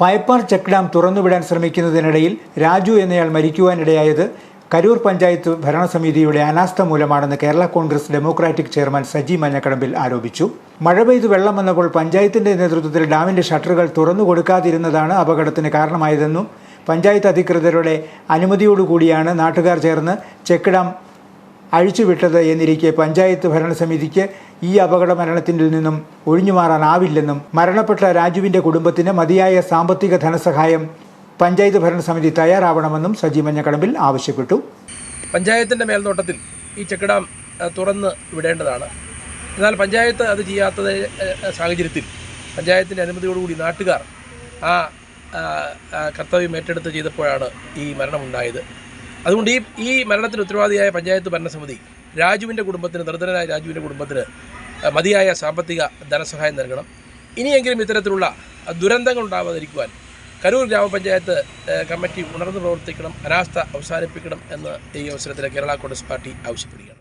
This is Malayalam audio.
പയപ്പാർ ചെക്ക് ഡാം തുറന്നുവിടാൻ ശ്രമിക്കുന്നതിനിടയിൽ രാജു എന്നയാൾ മരിക്കുവാനിടയായത് കരൂർ പഞ്ചായത്ത് ഭരണസമിതിയുടെ അനാസ്ഥ മൂലമാണെന്ന് Kerala Congress Democratic chairman Saji Manjakadambil ആരോപിച്ചു. മഴ പെയ്ത് വെള്ളം വന്നപ്പോൾ പഞ്ചായത്തിന്റെ നേതൃത്വത്തിൽ ഡാമിന്റെ ഷട്ടറുകൾ തുറന്നു കൊടുക്കാതിരുന്നതാണ് അപകടത്തിന് കാരണമായതെന്നും പഞ്ചായത്ത് അധികൃതരുടെ അനുമതിയോടുകൂടിയാണ് നാട്ടുകാർ ചേർന്ന് ചെക്ക് ഡാം അഴിച്ചുവിട്ടത് എന്നിരിക്കെ പഞ്ചായത്ത് ഭരണസമിതിക്ക് ഈ അപകട മരണത്തിൽ നിന്നും ഒഴിഞ്ഞുമാറാനാവില്ലെന്നും മരണപ്പെട്ട രാജുവിന്റെ കുടുംബത്തിന് മതിയായ സാമ്പത്തിക ധനസഹായം പഞ്ചായത്ത് ഭരണസമിതി തയ്യാറാവണമെന്നും സജി മഞ്ഞക്കടമ്പിൽ ആവശ്യപ്പെട്ടു. പഞ്ചായത്തിന്റെ മേൽനോട്ടത്തിൽ ഈ ചെക്ക് ഡാം തുറന്ന് വിടേണ്ടതാണ്. എന്നാൽ പഞ്ചായത്ത് അത് ചെയ്യാത്ത സാഹചര്യത്തിൽ പഞ്ചായത്തിന്റെ അനുമതിയോടുകൂടി നാട്ടുകാർ ആ, കർത്തവ്യം ഏറ്റെടുത്ത് ചെയ്തപ്പോഴാണ് ഈ മരണമുണ്ടായത്. അതുകൊണ്ട് ഈ ഈ മരണത്തിന് ഉത്തരവാദിയായ പഞ്ചായത്ത് ഭരണസമിതി രാജുവിന്റെ കുടുംബത്തിന് നിർധനനായ രാജുവിന്റെ കുടുംബത്തിന് മതിയായ സാമ്പത്തിക ധനസഹായം നൽകണം. ഇനിയെങ്കിലും ഇത്തരത്തിലുള്ള ദുരന്തങ്ങൾ ഉണ്ടാവാതിരിക്കുവാൻ കരൂർ ഗ്രാമപഞ്ചായത്ത് കമ്മിറ്റി ഉണർന്നു പ്രവർത്തിക്കണം അനാസ്ഥ അവസാനിപ്പിക്കണം എന്ന് ഈ അവസരത്തിൽ കേരള കോൺഗ്രസ് പാർട്ടി ആവശ്യപ്പെടുകയാണ്.